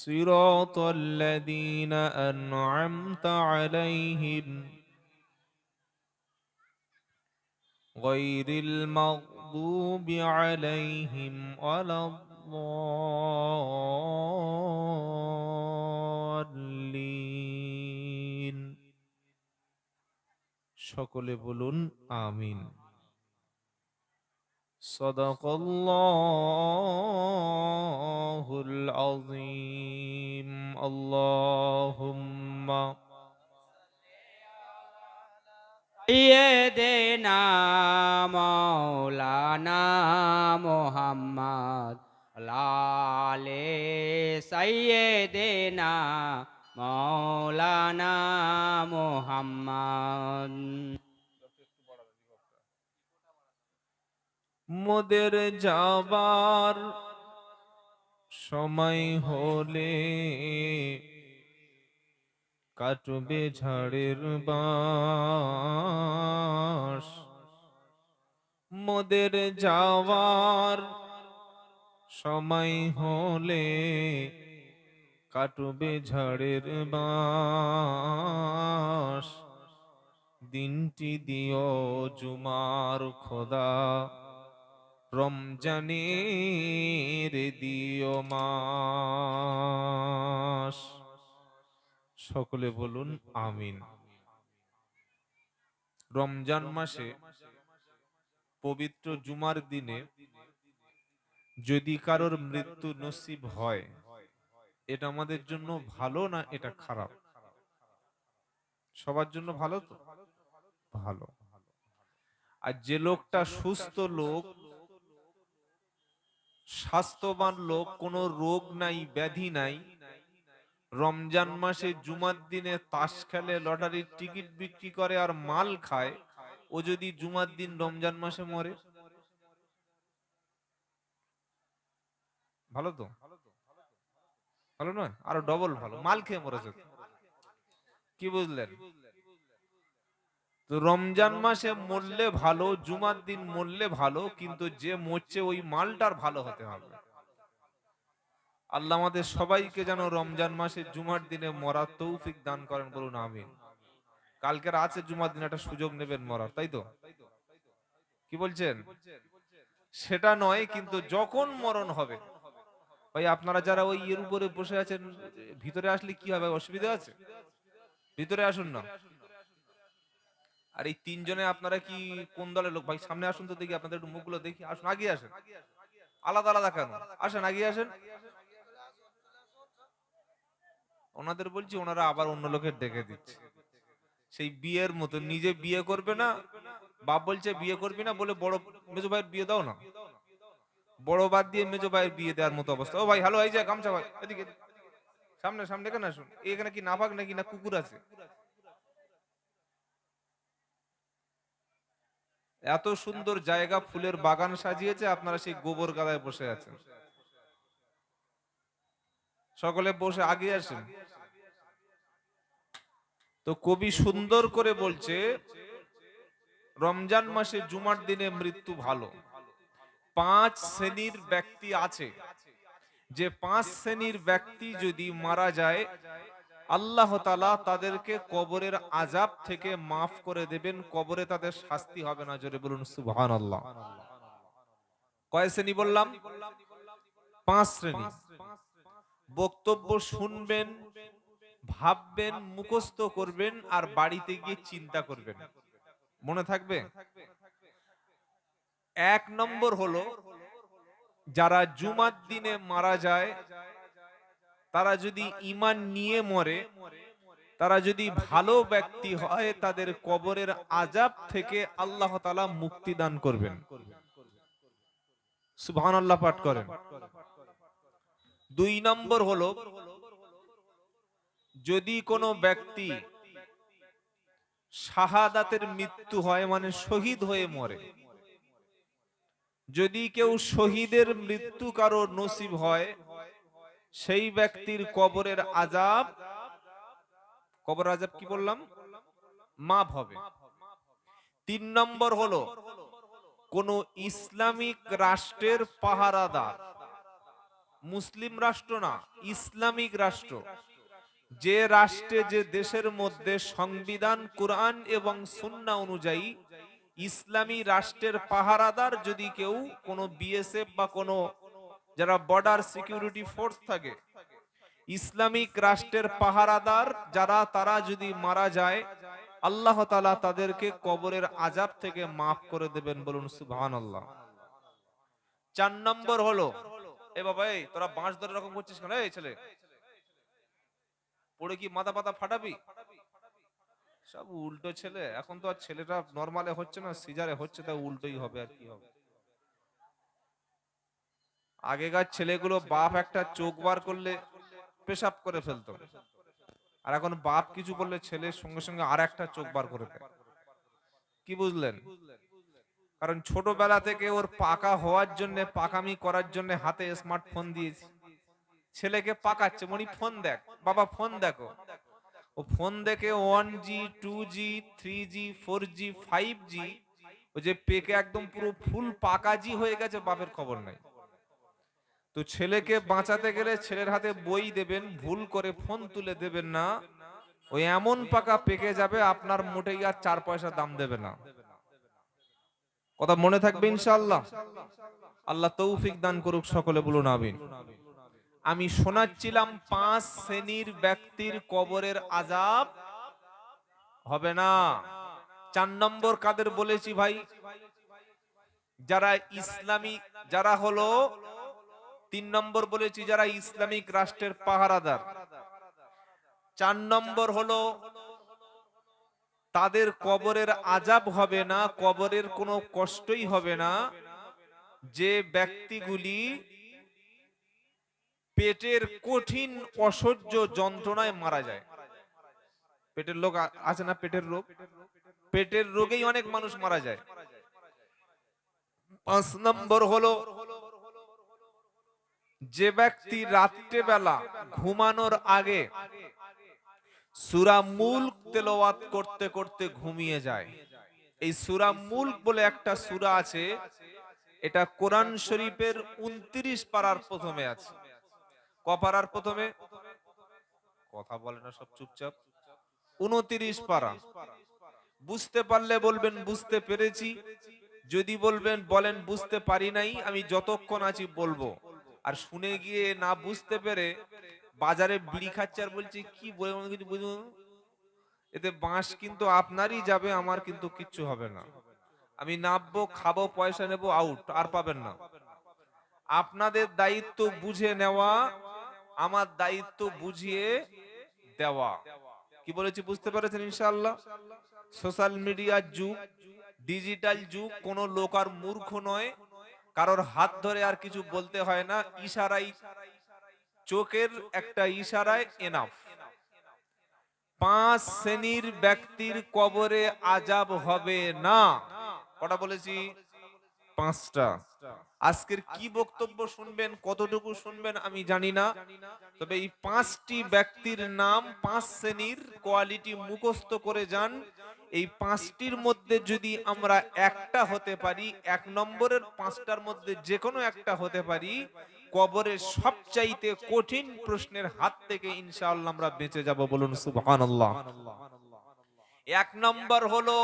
صراط الذين أنعمت عليهم غير المغضوب عليهم ولا الضالين সকলে বলুন আমিন صدق الله العظيم اللهم سيدنا مولانا محمد লাল সৈয়দেনা মৌলানা মোহাম্মদ মোদের যাবার সময় হলে কাটবে ঝাড়ের বাস মোদের যাওয়ার সময় হলে কাটবে ঝাড়ের বাস দিনটি দিও জুমার খোদা। রমজানের দিও মাস। সকলে বলুন আমিন। রমজান মাসে পবিত্র জুমার দিনে যদি কারোর মৃত্যু নসিব হয়, এটা আমাদের জন্য ভালো না এটা খারাপ? সবার জন্য ভালো তো? ভালো। আর যে লোকটা সুস্থ লোক স্বাস্থ্যবান লোক, কোনো রোগ নাই, ব্যাধি নাই। রমজান মাসে জুমার দিনে তাস খেলে, লটারির টিকিট বিক্রি করে আর মাল খায়, ও যদি জুমার দিন রমজান মাসে মরে। ভালো তো? ভালো নয়? আরও ডবল ভালো। মাল খেয়ে মরেছে কি বুঝলেন? তো রমজান মাসে মরলে ভালো, জুমার দিন মরলে ভালো, কিন্তু যে মরছে ওই মালটার ভালো হতে হবে। আল্লাহ আমাদের সবাইকে যেন রমজান মাসে জুমার দিনে মরার তৌফিক দান করেন বলুন, আমিন। কালকের আছে জুমার দিন, একটা সুযোগ নেবেন মরার, তাই তো? কি বলছেন? সেটা নয়, কিন্তু যখন মরণ হবে, ভাই আপনারা যারা ওই এর উপরে বসে আছেন, ভিতরে আসলে কি হবে, অসুবিধা আছে? ভিতরে আসুন না। আর এই তিনজনে আপনারা কি কোন দলের লোক? ভাই, সামনে আসুন তো দেখি, আপনাদের একটু মুখগুলো দেখি। আসুন আগে আসেন। আলাদা আলাদা কেন? আসেন আগে আসেন। ওনাদের বলছি, ওনারা আবার অন্য লোকের ডেকে দিচ্ছে। সেই বিয়ের মতো, নিজে বিয়ে করবে না, বাপ বলছে, বিয়ে করবি না, বলে বড় মেজো ভাইয়ের বিয়ে দাও না। বড় বাদ দিয়ে মেজো ভাইয়ের বিয়ে দেওয়ার মতো অবস্থা। ও ভাই হ্যালো এই যে গামছা ভাই, এদিকে সামনে সামনে কেন আসুন। এখানে কি নাফাক নাকি না কুকুর আছে? এত সুন্দর জায়গা ফুলের বাগান সাজিয়েছে, আপনারা সেই গোবর গাদায় বসে আছেন। সকলে বসে আগে আসেন। তো কবি সুন্দর করে বলছে, রমজান মাসে জুমার দিনে মৃত্যু ভালো। পাঁচ শ্রেণির ব্যক্তি আছে। যে পাঁচ শ্রেণির ব্যক্তি যদি মারা যায় আল্লাহ তালা তাদেরকে কবরের আজাব থেকে মাফ করে দেবেন, কবরে তাদের শাস্তি হবে না, জোরে বলুন সুবহান আল্লাহ কয় শ্রেণি বললাম? পাঁচ শ্রেণি। বক্তব্য শুনবেন, ভাববেন, মুখস্থ করবেন আর বাড়িতে গিয়ে চিন্তা করবেন। মনে থাকবে? এক নম্বর হলো, যারা জুমার দিনে মারা যায় তারা যদি ইমান নিয়ে মরে, তারা যদি ভালো ব্যক্তি হয়, তাদের কবরের আজাব থেকে আল্লাহ তালা মুক্তি দান করবেন। সুবহান আল্লাহ পাঠ করেন। দুই নম্বর হলো, যদি কোনো ব্যক্তি শাহাদাতের মৃত্যু হয় মানে শহীদ হয়ে মরে, যদি কেউ শহীদের মৃত্যু কারও নসিব হয় সেই ব্যক্তির কবরের আজাব কবর আজাব কি বললাম? মাপ হবে। তিন নম্বর হলো, কোন ইসলামিক রাষ্ট্রের পাহারাদার, মুসলিম রাষ্ট্র না, ইসলামিক রাষ্ট্র, যে রাষ্ট্রে, যে দেশের মধ্যে সংবিধান, কোরআন এবং সুন্না অনুযায়ী ইসলামী রাষ্ট্রের পাহারাদার যদি কেউ কোনো বিএসএফ বা কোনো যারা বর্ডার সিকিউরিটি ফোর্স থাকে, ইসলামিক রাষ্ট্রের পাহারাদার যারা, তারা যদি মারা যায়, আল্লাহ তালা তাদেরকে কবরের আজাব থেকে মাফ করে দেবেন বলুন সুবহান আল্লাহ চার নম্বর হলো, এ বাবা, এই তোরা বাঁশ ধরে রকম করছিস কেন? এই ছেলে। পড়ে কি মাথা পাতা ফাটাবি? সব উল্টো ছেলে। এখন তো আর ছেলেটা নর্মালে হচ্ছে না সিজারে হচ্ছে তা উল্টোই হবে আর কি হবে। আগেকার ছেলেগুলো বাপ একটা চোখ বার করলে পেশাব করে ফেলতো। আর এখন বাপ কিছু বললে ছেলের সঙ্গে সঙ্গে আর একটা চোখ বার করে দেয়। কি বুঝলেন? কারণ ছোটবেলা থেকে ওর পাকা হওয়ার জন্য, পাকামি করার জন্য হাতে স্মার্টফোন দিয়েছি। ছেলেকে পাকাচ্ছে, মনি ফোন দেখ, বাবা ফোন দেখো। ও ফোন দেখে one G two G three G four G five G ও যে পেকে একদম পুরো ফুল পাকা জি হয়ে গেছে, বাপের খবর নাই। তো ছেলেকে বাঁচাতে গেলে ছেলের হাতে বই দেবেন, ভুল করে ফোন তুলে দেবেন না। ওই এমন পাকা পেকে যাবে, আপনার মোটেই আর চার পয়সা দাম দেবে না। কথা মনে থাকবে ইনশাআল্লাহ। আল্লাহ তৌফিক দান করুক, সকলে বলুন আমিন। আমি শোনাচ্ছিলাম পাঁচ শ্রেণির ব্যক্তির কবরের আজাব হবে না। চার নম্বর কাদের বলেছি ভাই? যারা ইসলামী, যারা হলো তিন নম্বর বলেছি যারা ইসলামিক রাষ্ট্রের পাহারাদার। চার নম্বর হলো, তাদের কবরের আজাব হবে না, কবরের কোনো কষ্টই হবে না। যে ব্যক্তিগুলি পেটের কঠিন অসহ্য যন্ত্রণায় মারা যায়। পেটের লোক আছে না পেটের রোগ? পেটের রোগেই অনেক মানুষ মারা যায়। পাঁচ নম্বর হলো যে ব্যক্তি রাত্রেবেলা ঘুমানোর আগে সুরা মুল্ক তেলাওয়াত করতে করতে ঘুমিয়ে যায়। এই সুরা মুল্ক বলে একটা সুরা আছে, এটা কোরআন শরীফের উনত্রিশ পারার প্রথমে আছে। ক পারার প্রথমে? কথা বলে না সব চুপচাপ। উনত্রিশ পারা। বুঝতে পারলে বলবেন, বুঝতে পেরেছি। যদি বলবেন, বলেন, বুঝতে পারি নাই, আমি যতক্ষণ আছি বলব। আর শুনে গিয়ে না বুঝতে পেরে বাজারে বিড়ি খাচ্ছে আর বলছি, কি বলে মনে কিছু বুঝব এতে বাঁশ কিন্তু আপনারই যাবে, আমার কিন্তু কিচ্ছু হবে না। আমি নামবো খাব, পয়সা নেব আউট আর পাবেন না। আপনাদের দায়িত্ব বুঝে নেওয়া, আমার দায়িত্ব বুঝিয়ে দেওয়া। কি বলেছি বুঝতে পেরেছেন ইনশাআল্লাহ? সোশ্যাল মিডিয়ার যুগ, ডিজিটাল যুগ, কোন লোক আর মূর্খ নয়। কারোর হাত ধরে আর কিছু বলতে হয় না ইশারাই চোখের একটা ইশারায় এনাফ পাঁচ শ্রেণির ব্যক্তির কবরে আজাব হবে না। কটা বলেছি? পাঁচটা। আজকের কি বক্তব্য শুনবেন, কতটুকু শুনবেন আমি জানি না। তবে এই পাঁচটি ব্যক্তির নাম, পাঁচ শ্রেণির কোয়ালিটি মুখস্থ করে যান। এই পাঁচটির মধ্যে যদি আমরা একটা হতে পারি, এক নম্বরের পাঁচটার মধ্যে যে কোনো একটা হতে পারি, কবরের সবচাইতে কঠিন প্রশ্নের হাত থেকে ইনশাআল্লাহ আমরা বেঁচে যাব বলুন সুবহানাল্লাহ। এক নম্বর হলো,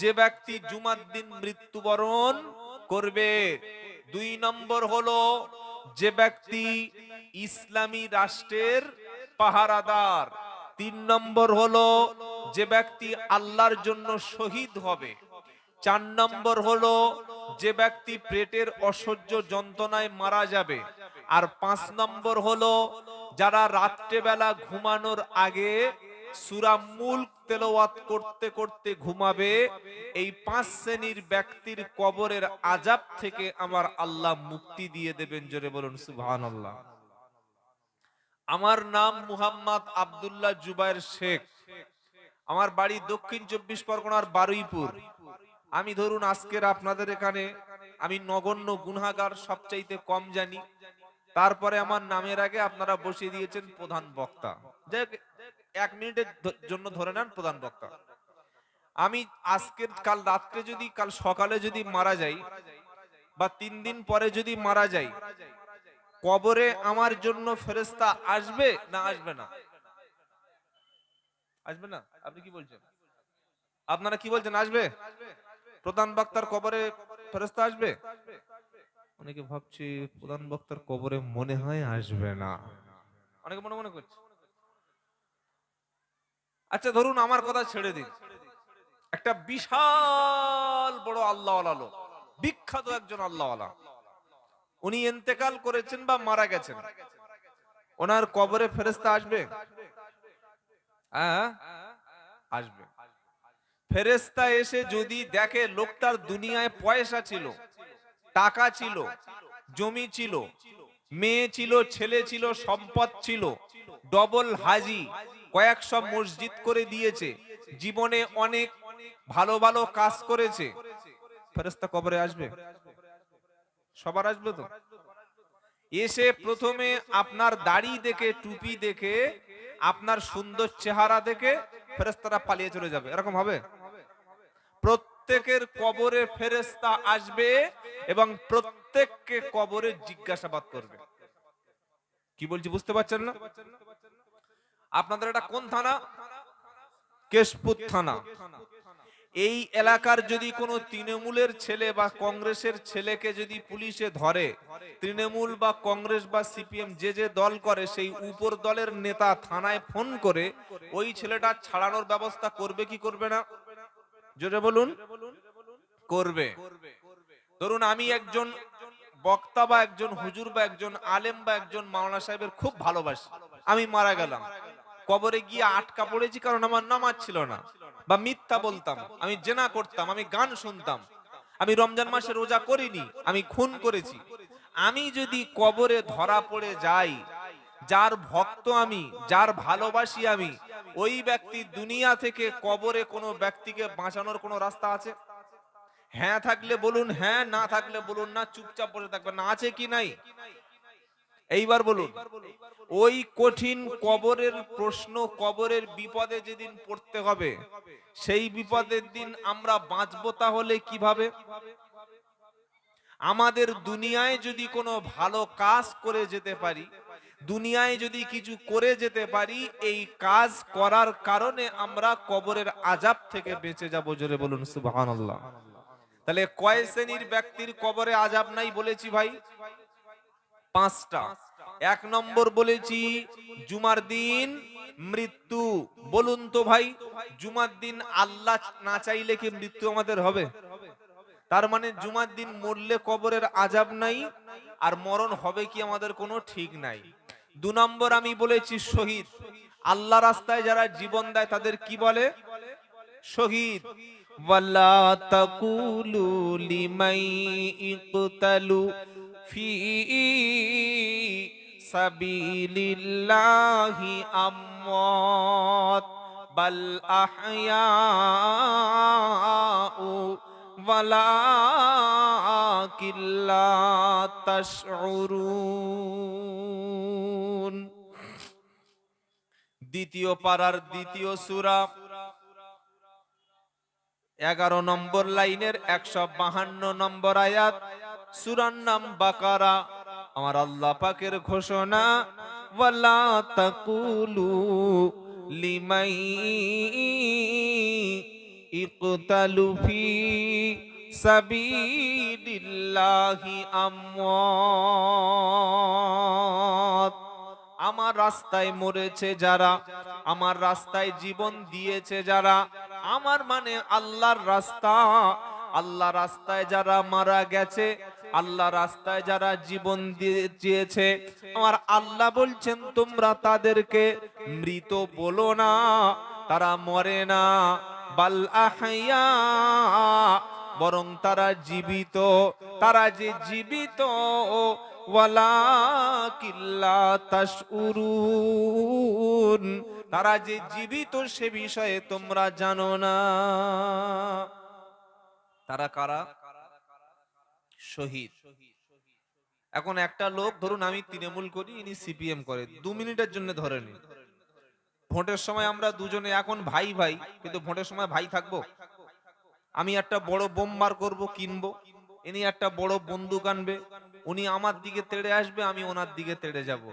যে ব্যক্তি জুমার দিন মৃত্যুবরণ করবে। দুই নম্বর হলো, যে ব্যক্তি ইসলামী রাষ্ট্রের পাহারাদার। তিন নম্বর হলো যে ব্যক্তি আল্লাহর জন্য শহীদ হবে। চার নম্বর হলো যে ব্যক্তি পেটের অসহ্য যন্ত্রণায় মারা যাবে। আর পাঁচ নম্বর হলো যারা রাত্রেবেলা ঘুমানোর আগে সুরা মুল্ক তেলাওয়াত করতে করতে ঘুমাবে, এই পাঁচ শ্রেণির ব্যক্তির কবরের আজাব থেকে আমার আল্লাহ মুক্তি দিয়ে দেবেন। জোরে বলুন, সুবহানাল্লাহ। আমার নাম মুহাম্মদ আবদুল্লাহ জুবাইর শেখ। আমার বাড়ি দক্ষিণ চব্বিশ পরগনার বারুইপুর। আমি ধরুন আজকের আপনাদের এখানে, আমি নগণ্য গুনহাগার সবচাইতে কম জানি। তারপরে আমার নামের আগে আপনারা বসিয়ে দিয়েছেন প্রধান বক্তা। যাই এক মিনিটের জন্য ধরে নেন প্রধান বক্তা। আমি আজকের, কাল রাত্রে যদি, কাল সকালে যদি মারা যাই, বা তিন দিন পরে যদি মারা যাই কবরে আমার জন্য ফেরেস্তা আসবে না আসবে না? আসবে না? আপনি কি বলছেন? আপনারা কি বলছেন, আসবে? প্রধান বক্তার কবরে ফেরেস্তা আসবে? অনেকে ভাবছে প্রধান বক্তার কবরে মনে হয় আসবে না। অনেকে মনে মনে করছে। আচ্ছা ধরুন আমার কথা ছেড়ে দিন। একটা বিশাল বড় আল্লাহ বিখ্যাত একজন আল্লাহ উনি ইন্তেকাল করেছেন বা মারা গেছেন। ওনার কবরে ফেরেস্তা আসবে? হ্যাঁ? আসবে। ফেরেস্তা এসে যদি দেখে লোকটার দুনিয়ায় পয়সা ছিল, টাকা ছিল, জমি ছিল, মেয়ে ছিল, ছেলে ছিল, সম্পদ ছিল, ডবল হাজি, কয়েকশো মসজিদ করে দিয়েছে, জীবনে অনেক ভালো ভালো কাজ করেছে ফেরেস্তা কবরে আসবে? সবার আসবে তো? এসে প্রথমে আপনার দাড়ি দেখে, টুপি দেখে, আপনার সুন্দর চেহারা দেখে ফেরেস্তারা পালিয়ে চলে যাবে। এরকম হবে? প্রত্যেকের কবরে ফেরেস্তা আসবে এবং প্রত্যেককে কবরে জিজ্ঞাসাবাদ করবে। কি বলছি বুঝতে পারছেন না? আপনাদের এটা কোন থানা? কেশপুর থানা। এই এলাকার যদি কোনো তৃণমূলের ছেলে বা কংগ্রেসের ছেলেকে যদি পুলিশে ধরে, তৃণমূল বা কংগ্রেস বা সিপিএম যে যে দল করে, সেই উপর দলের নেতা থানায় ফোন করে, ওই ছেলেটা ছাড়ানোর ব্যবস্থা করবে কি করবে না? জোরে বলুন। করবে। ধরুন আমি একজন বক্তা বা একজন হুজুর বা একজন আলেম বা একজন মাওলানা সাহেবের খুব ভালোবাসি। আমি মারা গেলাম। কবরে গিয়ে আটকা পড়েছি কারণ আমার নামাজ ছিল না। বা মিথ্যা বলতাম, আমি জেনা করতাম, আমি গান শুনতাম, আমি রমজান মাসে রোজা করিনি, আমি খুন করেছি। আমি যদি কবরে ধরা পড়ে যাই, যার ভক্ত আমি, যার ভালোবাসি আমি, ওই ব্যক্তি দুনিয়া থেকে কবরে কোনো ব্যক্তিকে বাঁচানোর কোনো রাস্তা আছে? হ্যাঁ থাকলে বলুন হ্যাঁ না থাকলে বলুন, না চুপচাপ বসে থাকবে না আছে কি নাই? এইবার বলুন। ওই কঠিন কবরের প্রশ্ন, কবরের বিপদে যেদিন পড়তে হবে, সেই বিপদের দিন আমরা বাঁচবো তাহলে কীভাবে? আমাদের দুনিয়ায় যদি কোনো ভালো কাজ করে যেতে পারি, দুনিয়ায় যদি কিছু করে যেতে পারি, এই কাজ করার কারণে আমরা কবরের আজাব থেকে বেঁচে যাব জোরে বলুন, সুবহানাল্লাহ। তাহলে কয় শ্রেণির ব্যক্তির কবরে আজাব নাই বলেছি ভাই? পাঁচটা। এক নম্বর বলেছি, জুমার দিন মৃত্যু। বলুন তো ভাই, জুমার দিন আল্লাহ না চাইলে কি মৃত্যু আমাদের হবে? তার মানে জুমার দিন মরলে কবরের আজাব নাই, আর মরণ হবে কি আমাদের কোনো ঠিক নাই। দু নম্বর আমি বলেছি শহীদ। আল্লাহ রাস্তায় যারা জীবন দেয় তাদের কি বলে? শহীদ। ওয়ালা তাকুলু লিমাই ইকতালু ফি সাবিলিল্লাহি আমওয়াত, বাল আহয়াউ ওয়ালাকিন লা তাশউরুন। দ্বিতীয় পারার দ্বিতীয় সূরা, এগারো নম্বর লাইনের একশো বাহান্ন নম্বর আয়াত। সুরার নাম বাকারা। আমার আল্লাহ পাকের ঘোষণা, ওয়ালা তাকুলু লিমাই ইকতালু ফি সাবিলিল্লাহি আমওয়াত। রাস্তায় মরেছে যারা, আমার রাস্তায় জীবন দিয়েছে যারা, আমার মানে আল্লাহর রাস্তা। আল্লাহ রাস্তায় যারা মারা গেছে আল্লাহ রাস্তায় যারা জীবন দিয়েছে আমার আল্লাহ বলছেন, তোমরা তাদেরকে মৃত বলো না, তারা মরে না। বাল আহাইয়া, বরং তারা জীবিত। তারা যে জীবিত তারা যে জীবিত, সে বিষয়ে তোমরা জানো না। তারা কারা? শহীদ। এখন একটা লোক, ধরুন আমি তৃণমূল করি, ইনি সিপিএম করে, দু মিনিটের জন্য ধরে নিন। ভোটের সময় আমরা দুজনে এখন ভাই ভাই, কিন্তু ভোটের সময় ভাই থাকব? আমি একটা বড় বোম বার করব, কিনবো। ইনি একটা বড় বন্দুক আনবে, উনি আমার দিকে তেড়ে আসবে, আমি ওনার দিকে তেড়ে যাব।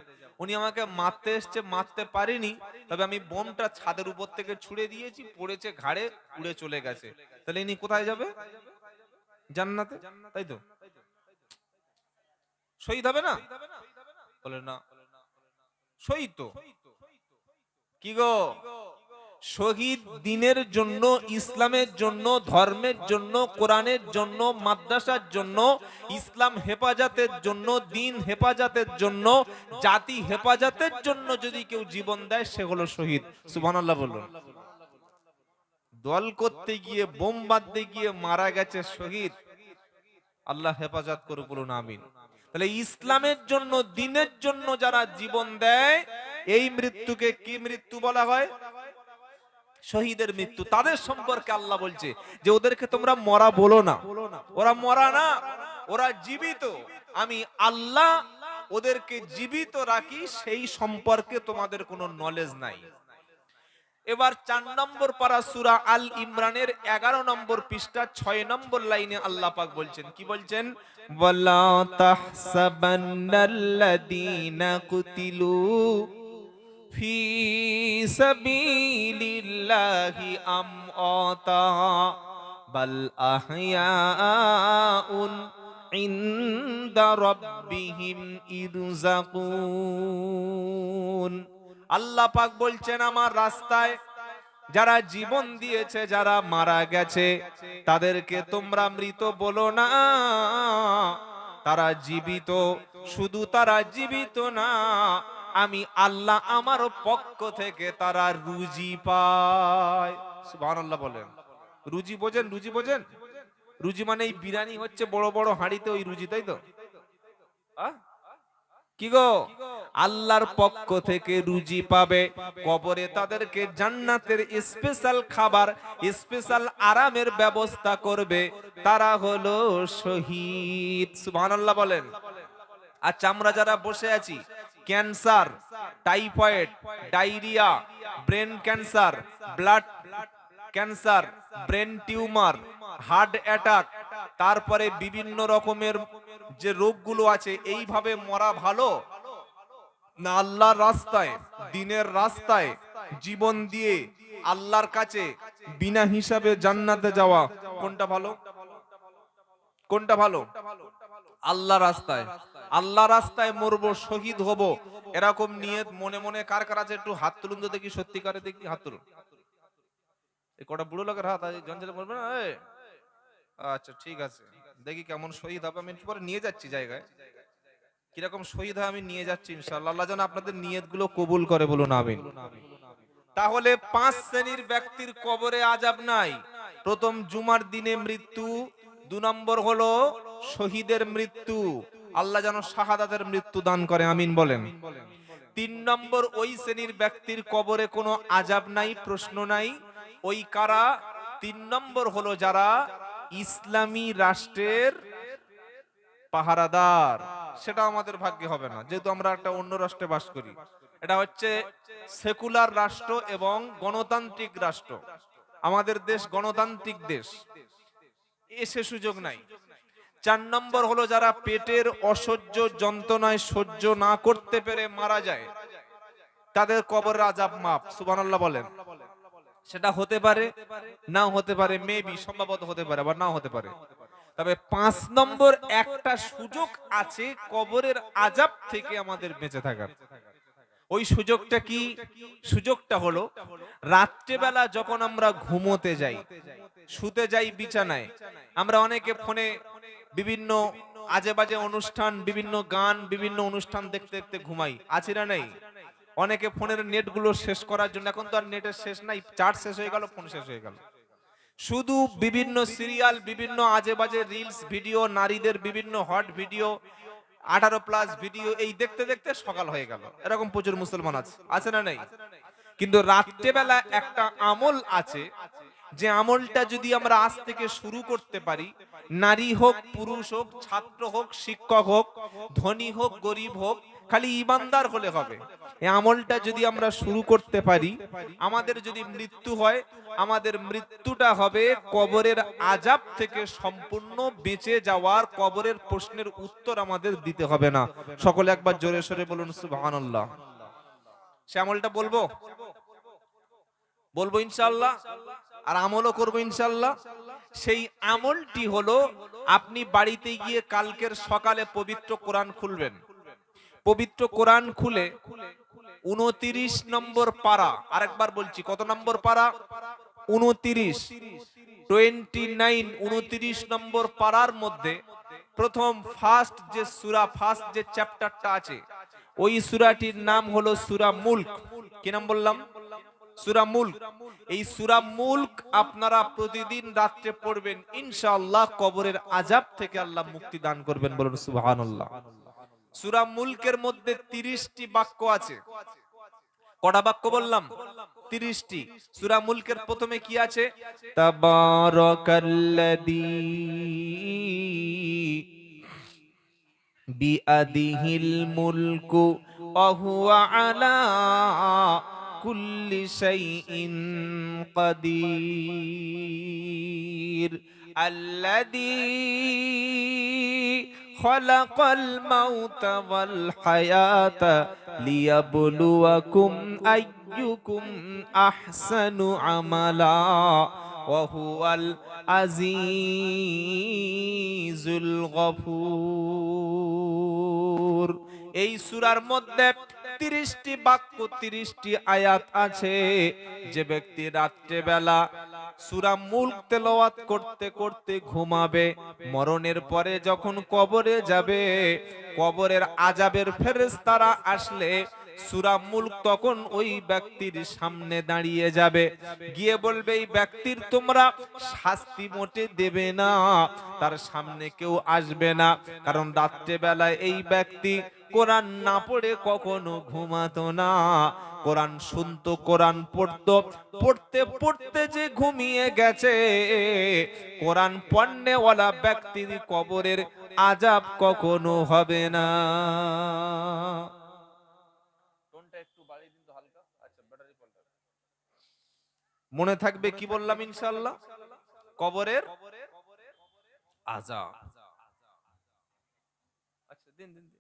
উনি আমাকে মারতে এসছে, মারতে পারিনি, তবে আমি বোমটা ছাদের উপর থেকে ছুড়ে দিয়েছি, পড়েছে ঘাড়ে, উড়ে চলে গেছে। তাহলে ইনি কোথায় যাবে? জান্নাতে? তাই তো? শহীদ হবে না? বলে না। শহীদ তো? কি গো? শহীদ দিনের জন্য, ইসলামের জন্য, ধর্মের জন্য, কোরআনের জন্য, মাদ্রাসার জন্য, ইসলাম হেফাজতের জন্য, দিন হেফাজতের জন্য, জাতি হেফাজতের জন্য যদি কেউ জীবন দেয়, সে হলো শহীদ। সুবহানাল্লাহ বলুন। দল করতে গিয়ে, বোম বাঁধতে গিয়ে মারা গেছে শহীদ। আল্লাহ হেফাজত করে বলুন, আমিন। তাহলে ইসলামের জন্য, দিনের জন্য যারা জীবন দেয়, এই মৃত্যুকে কি মৃত্যু বলা হয়? শহীদের মৃত্যু। তাদের সম্পর্কে আল্লাহ বলছে যে, ওদেরকে তোমরা মরা বলো না। ওরা মরা না, ওরা জীবিত। আমি আল্লাহ ওদেরকে জীবিত রাখি, সেই সম্পর্কে তোমাদের কোনো নলেজ নাই। এবার চার নম্বর পারা সুরা আল ইমরানের এগারো নম্বর পৃষ্ঠা ছয় নম্বর লাইনে আল্লাহ পাক বলছেন, কি বলছেন? ওয়ালা তাহসাবান্নাল্লাযীনা কুতিলু ফি সাবিলিল্লাহি আমআতা বাল আহয়াউন ইনদা রাব্বিহিম ইরজাকুন। আল্লাহ পাক বলছেন, আমার রাস্তায় যারা জীবন দিয়েছে, যারা মারা গেছে, তাদেরকে তোমরা মৃত বলো না। তারা জীবিত, শুধু তারা জীবিত না, আমি আল্লাহ আমার পক্ষ থেকে তারা রুজি পায়। বলেন। রুজি বোঝেন রুজি বোঝেন? রুজি মানে এই বিরিয়ানি হচ্ছে বড় বড় হাঁড়িতে ওই রুজি, তাই তো? আহ? কি গো? আল্লাহর পক্ষ থেকে রুজি পাবে। কবরে তাদেরকে জান্নাতের স্পেশাল খাবার স্পেশাল আরামের ব্যবস্থা করবে। তারা হলো শহীদ। সুবহানাল্লাহ বলেন। আচ্ছা আমরা যারা বসে আছি cancer typhoid diarrhoea brain cancer blood cancer brain tumour heart attack তারপরে বিভিন্ন রকমের যে রোগগুলো আছে, এইভাবে মরা ভালো? না, আল্লাহর রাস্তায়, দিনের রাস্তায় জীবন দিয়ে আল্লাহর কাছে বিনা হিসাবে জান্নাতে যাওয়া কোনটা ভালো? কোনটা ভালো? আল্লাহ রাস্তায়। আল্লাহ রাস্তায় মরবো, শহীদ হব, এরকম নিয়ত মনে মনে কার কার আছে? একটু হাত তুলুন তো দেখি, সত্যিকারে দেখি, হাত তুলুন। এই কটা বুড়ো লোকের হাত আছে জঞ্জালে বলবে না? আচ্ছা ঠিক আছে। দেখি কেমন শহীদ হবে। আমি একটু পরে নিয়ে যাচ্ছি জায়গায়। কীরকম শহীদ হয় আমি নিয়ে যাচ্ছি, ইনশাআল্লাহ। আল্লাহ যেন আপনাদের নিয়তগুলো কবুল করে, বলুন আমিন। তাহলে পাঁচ শ্রেণির ব্যক্তির কবরে আজাব নাই। প্রথম জুমার দিনে মৃত্যু, দু নম্বর হলো শহীদের মৃত্যু। আল্লাহ যেন শাহাদাতের মৃত্যু দান করে, আমিন বলেন। তিন নম্বর, ওই শ্রেণির ব্যক্তির কবরে কোনো আজাব নাই, প্রশ্ন নাই। ওই কারা? তিন নম্বর হলো যারা ইসলামী রাষ্ট্রের পাহারাদার। সেটা আমাদের ভাগ্যে হবে না, যেহেতু আমরা একটা অন্য রাষ্ট্রে বাস করি। এটা হচ্ছে সেকুলার রাষ্ট্র এবং গণতান্ত্রিক রাষ্ট্র। আমাদের দেশ গণতান্ত্রিক দেশ। এসে সুযোগ নাই। চার নম্বর হলো যারা পেটের অসহ্য যন্ত্রণায় সহ্য না করতে পেরে মারা যায়, তাদের কবর আজাব মাপ সুবহানাল্লাহ বলেন। সেটা হতে পারে, নাও হতে পারে মেবি সম্ভবত হতে পারে, আবার নাও হতে পারে। তবে পাঁচ নম্বর একটা সুযোগ আছে কবরের আজাব থেকে আমাদের বেঁচে থাকার। ওই সুযোগটা কি? সুযোগটা হলো, রাত্রেবেলা যখন আমরা ঘুমোতে যাই, শুতে যাই বিছানায়, আমরা অনেকে ফোনে বিভিন্ন আজে বাজে অনুষ্ঠান, বিভিন্ন গান, বিভিন্ন অনুষ্ঠান দেখতে দেখতে ঘুমাই। আছে না নেই? অনেকে ফোনের নেটগুলো শেষ করার জন্য, এখন তো আর নেটের শেষ নাই, চার্জ শেষ হয়ে গেল, ফোন শেষ হয়ে গেল। শুধু বিভিন্ন সিরিয়াল, বিভিন্ন আজে বাজে রিলস ভিডিও, নারীদের বিভিন্ন হট ভিডিও, আঠারো প্লাস ভিডিও, এই দেখতে দেখতে সকাল হয়ে গেল। এরকম প্রচুর মুসলমান আছে আছে না নেই? কিন্তু রাত্রেবেলা একটা আমল আছে, যে আমলটা যদি আমরা আজ থেকে শুরু করতে পারি, নারী হোক, পুরুষ হোক, ছাত্র হোক, শিক্ষক হোক, ধনী হোক, গরিব হোক খালি ইমানদার হলে হবে। এই আমলটা যদি আমরা শুরু করতে পারি, আমাদের যদি মৃত্যু হয়, আমাদের মৃত্যুটা হবে কবরের আজাব থেকে সম্পূর্ণ বেঁচে যাওয়ার কবরের প্রশ্নের উত্তর আমাদের দিতে হবে না। সকলে একবার জোরে সরে বলুন, সুবহানাল্লাহ। সে আমলটা বলব? বলব ইনশাআল্লাহ। আর আমলও করব ইনশাআল্লাহ। সেই আমলটি হলো, আপনি বাড়িতে গিয়ে কালকের সকালে পবিত্র কোরআন খুলবেন। পবিত্র কোরআন খুলে উনতিরিশ নম্বর পারা। আরেকবার বলছি, কত নম্বর পারা? উনতিরিশ। টোয়েন্টি নাইন, উনতিরিশ নম্বর পারার মধ্যে প্রথম ফার্স্ট যে সুরা ফার্স্ট যে চ্যাপ্টারটা আছে, ওই সুরাটির নাম হলো সুরা মুল্ক। কি নাম বললাম? সুরা মুল্ক। এই সুরা মুল্ক আপনারা প্রতিদিন রাত্রে পড়বেন, ইনশাআল্লাহ কবরের আজাব থেকে আল্লাহ মুক্তি দান করবেন বলুন, সুবহানাল্লাহ। সুরা মুলকের মধ্যে তিরিশটি বাক্য আছে। কটা বাক্য বললাম? তিরিশটি। সুরা মুলকের প্রথমে কি আছে? বিআদিহিল মুলকু অহুয়া আলা কুল্লি শাইইন কাদির। আল্লাযী خلق الموت والحياة ليبلوكم أيكم أحسن عملا وهو العزيز الغفور এই সুরার মধ্যে তিরিশটি বাক্য, তিরিশটি আয়াত আছে। যে ব্যক্তি রাত্রেবেলা সুরা মুল্ক তেলাওয়াত করতে করতে ঘুমাবে, মরণের পরে যখন কবরে যাবে, কবরের আজাবের ফেরেশতারা আসলে সুরা মুল্ক তখন ওই ব্যক্তির সামনে দাঁড়িয়ে যাবে। গিয়ে বলবে, এই ব্যক্তির তোমরা শাস্তি মোটে দেবে না, তার সামনে কেউ আসবে না। কারণ রাত্রে বেলায় এই ব্যক্তি কোরআন না পড়ে কখনো ঘুমাতো না। কোরআন শুনতো কোরআন পড়তো। পড়তে পড়তে যে ঘুমিয়ে গেছে কোরআন পণ্যওয়ালা ব্যক্তির কবরের আজাব কখনো হবে না। মনে থাকবে কি বললাম ইনশাল্লাহ কবরের আজাব। আচ্ছা দিন দিন দিন।